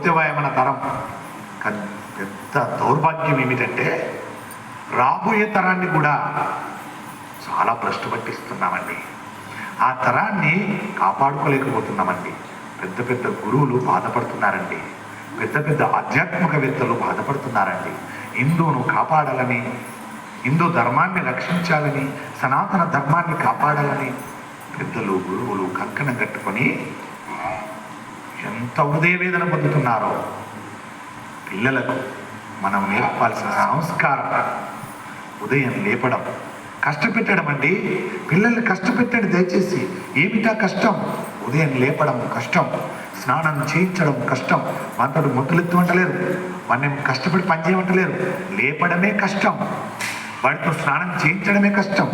పోతే తరం? పెద్ద దౌర్భాగ్యం ఏమిటంటే రాబోయే తరాన్ని కూడా చాలా భ్రష్టు పట్టిస్తున్నామండి. ఆ తరాన్ని కాపాడుకోలేకపోతున్నామండి. పెద్ద పెద్ద గురువులు బాధపడుతున్నారండి. పెద్ద పెద్ద ఆధ్యాత్మికవేత్తలు బాధపడుతున్నారండి. హిందువును కాపాడాలని హిందూ ధర్మాన్ని రక్షించాలని సనాతన ధర్మాన్ని కాపాడాలని పెద్దలు గురువులు కంకణం కట్టుకొని ఎంత హృదయ వేదన పొందుతున్నారో. పిల్లలకు మనం నేర్పాల్సిన సంస్కారం. ఉదయం లేపడం కష్టపెట్టడం అండి. పిల్లల్ని కష్టపెట్టండి దయచేసి ఏమిటా కష్టం? ఉదయం లేపడం కష్టం స్నానం చేయించడం కష్టం. వంటడు ముద్దులెత్తుమంటలేరు మనం కష్టపడి పనిచేయమంటలేరు లేపడమే కష్టం వాడితో స్నానం చేయించడమే కష్టం.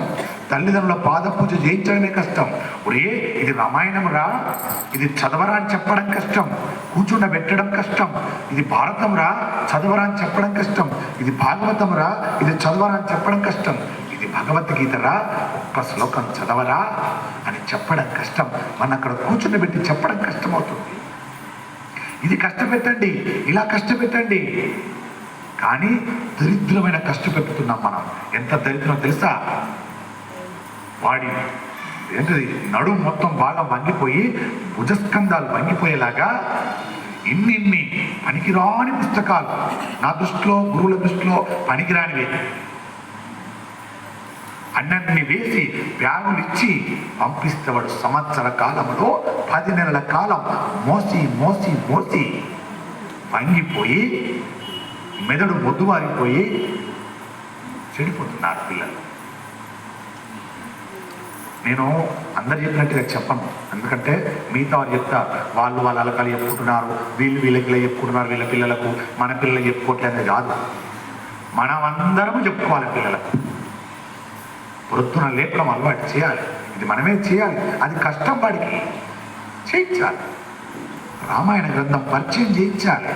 తల్లిదండ్రుల పాద పూజ చేయించడమే కష్టం. ఒరే ఇది రామాయణం రా ఇది చదవరా అని చెప్పడం కష్టం. కూర్చుండబెట్టడం కష్టం. ఇది భారతం రా చదవరా అని చెప్పడం కష్టం. ఇది భాగవతం రా ఇది చదవరా అని చెప్పడం కష్టం. ఇది భగవద్గీత రా ఒక్క శ్లోకం చదవరా అని చెప్పడం కష్టం. మన అక్కడ కూర్చుండబెట్టి చెప్పడం కష్టమవుతుంది. ఇది కష్టపెట్టండి. ఇలా కష్టపెట్టండి. కానీ దరిద్రమైన కష్టపెట్టుతున్నాం మనం. ఎంత దరిద్రం తెలుసా? వాడి ఏంటిది? నడుము మొత్తం బాగా వంగిపోయి భుజస్కంధాలు వంగిపోయేలాగా ఇన్ని ఇన్ని పనికిరాని పుస్తకాలు నా దృష్టిలో గురువుల దృష్టిలో పనికిరానివి. అన్నన్ని వేసి బ్యాగులు ఇచ్చి పంపిస్తేవాడు సంవత్సర కాలంలో పది నెలల కాలం మోసి మోసి మోసి వంగిపోయి మెదడు మొద్దువారిపోయి చెడిపోతున్నారు పిల్లలు. నేను అందరు చెప్పినట్టుగా చెప్పను. ఎందుకంటే మిగతా వారు చెప్తా వాళ్ళు వాళ్ళ అలకాలు చెప్పుకుంటున్నారు వీళ్ళు వీళ్ళకి పిల్లలు చెప్పుకుంటున్నారు వీళ్ళ పిల్లలకు మన పిల్లలు చెప్పుకోవట్లేదు కాదు. మనమందరము చెప్పుకోవాలి పిల్లలకు. పొద్దున లేపడం అలవాటు చేయాలి. ఇది మనమే చేయాలి. అది కష్టం వాడికి. చేయించాలి. రామాయణ గ్రంథం పరిచయం చేయించాలి.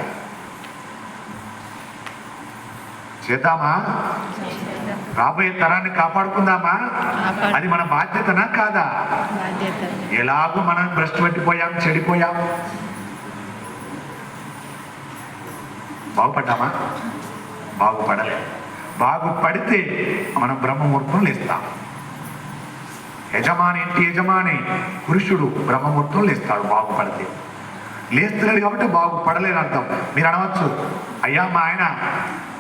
చేద్దామా? రాబోయే తరాన్ని కాపాడుకుందామా? అది మన బాధ్యతనా కాదా? ఎలాగో మనం భ్రష్టు పట్టిపోయాం చెడిపోయాం. బాగుపడ్డామా? బాగుపడలే. బాగుపడితే మనం బ్రహ్మముహూర్తం లేస్తాం. యజమాని ఇంటి యజమాని పురుషుడు బ్రహ్మముహూర్తం లేస్తాడు బాగుపడితే. లేస్తున్నాడు కాబట్టి బాగుపడలేని అర్థం. మీరు అనవచ్చు. అయ్యా మా ఆయన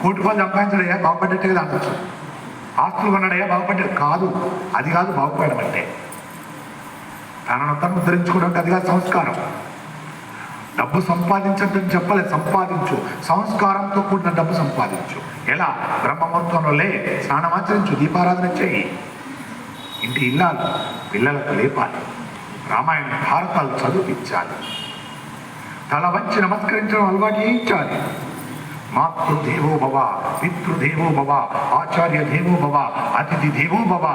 కోటి రూపాయలు సంపాదించాడయ్యా బాగుపడ్డట్టే కదా అనొచ్చు. ఆస్తులు కొన్నాడయ్యా బాగుపడ్డాడు కాదు. అది కాదు బాగుపడడం అంటే. తనను తను ఉద్ధరించుకోవడానికి అది కాదు సంస్కారం. డబ్బు సంపాదించడం చెప్పలేదు సంపాదించు. సంస్కారంతో కూడిన డబ్బు సంపాదించు. ఎలా? బ్రహ్మముహూర్తంలో లే స్నానమాచరించు దీపారాధన చేయి ఇంటి ఇల్లాలు పిల్లలకు లేపాలి. రామాయణ భారతాలు చదివించాలి. తల వంచి నమస్కరించడం అలవాటు చేయించాలి. మాతృదేవో భవ పితృదేవో భవ ఆచార్య దేవో భవ అతిథి దేవో భవ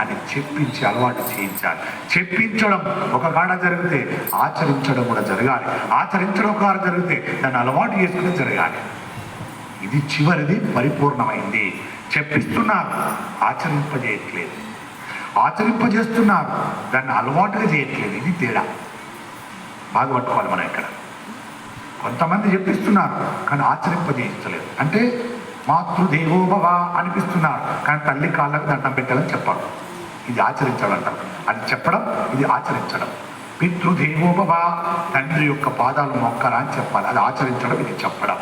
అని చెప్పించి అలవాటు చేయించాలి. చెప్పించడం ఒక కాడ జరిగితే ఆచరించడం కూడా జరగాలి. ఆచరించడం ఒక జరిగితే దాన్ని అలవాటు చేసుకుని జరగాలి. ఇది చివరిది పరిపూర్ణమైంది. చెప్పిస్తున్నారు ఆచరింపజేయట్లేదు. ఆచరింపజేస్తున్నారు దాన్ని అలవాటుగా చేయట్లేదు. ఇది తేడా. బాగా పట్టుకోవాలి మనం ఇక్కడ. కొంతమంది చెప్పిస్తున్నారు కానీ ఆచరింపజేయించలేదు అంటే మాతృదేవోభవ అనిపిస్తున్నారు కానీ తల్లి కాళ్ళకు దండం పెట్టాలని చెప్పారు. ఇది ఆచరించాలంటారు. అది చెప్పడం ఇది ఆచరించడం. పితృదేవోభవ తండ్రి యొక్క పాదాలు మొక్కరా అని చెప్పాలి. అది ఆచరించడం ఇది చెప్పడం.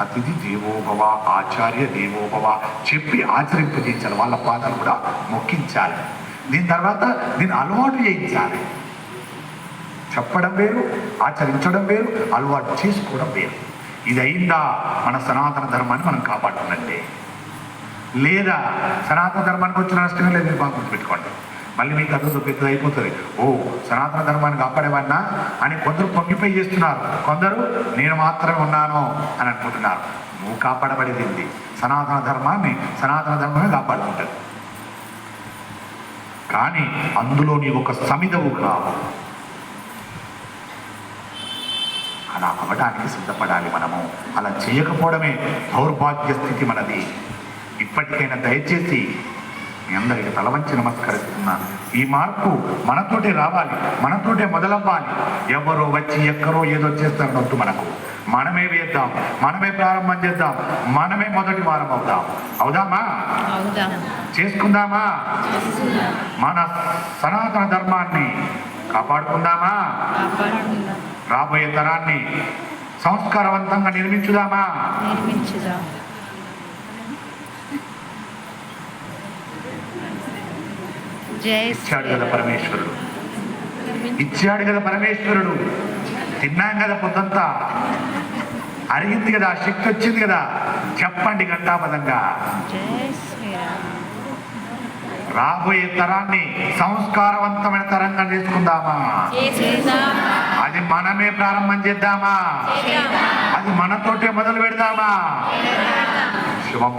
అతిథి దేవోభవ ఆచార్య దేవోభవ చెప్పి ఆచరింపజేయించాలి వాళ్ళ పాదాలు కూడా మొక్కించాలి. దీని తర్వాత దీన్ని అలవాటు చేయించాలి. చెప్పడం వేరు ఆచరించడం వేరు అలవాటు చేసుకోవడం వేరు. ఇది అయిందా మన సనాతన ధర్మాన్ని మనం కాపాడుతుందంటే లేదా సనాతన ధర్మానికి వచ్చిన నష్టమే లేదు మీరు బాగా గుర్తుపెట్టుకోండి. మళ్ళీ మీకు అదొక పెద్దది అయిపోతుంది. ఓ సనాతన ధర్మాన్ని కాపాడేవన్నా అని కొందరు పొంగిపోయి చేస్తున్నారు. కొందరు నేను మాత్రమే ఉన్నాను అని అనుకుంటున్నారు. నువ్వు కాపాడబడేది సనాతన ధర్మాన్ని సనాతన ధర్మమే కాపాడుకుంటుంది. కానీ అందులో నీవు ఒక సమిధవు కావు అలా అవడానికి సిద్ధపడాలి మనము. అలా చేయకపోవడమే దౌర్భాగ్య స్థితి మనది. ఇప్పటికైనా దయచేసి మీ అందరికి తల వంచి నమస్కరిస్తున్నాను. ఈ మార్పు మనతోటే రావాలి మనతోటే మొదలవ్వాలి. ఎవరో వచ్చి ఎక్కరో ఏదో చేస్తారనొద్దు మనకు. మనమే వేద్దాం మనమే ప్రారంభం చేద్దాం మనమే మొదటి వారం అవుదాం. అవుదామా? అవుదాం. చేసుకుందామా? మన సనాతన ధర్మాన్ని కాపాడుకుందామా? కాపాడుకుందాం. రాబోయే తరాన్ని సంస్కారవంతంగా నిర్మించుదామా? ఇచ్చాడు కదా. పరమేశ్వరుడు. ఇచ్చాడు కదా పరమేశ్వరుడు. తిన్నాం కదా పొద్దంతా. అరిగింది కదా శక్తి వచ్చింది కదా. చెప్పండి ఘంటాపదంగా. రాబోయే తరాన్ని సంస్కారవంతమైన తరంగా చేసుకుందామా అది మనమే ప్రారంభం చేద్దామా? అది మనతోటే మొదలు పెడదామా? శుభం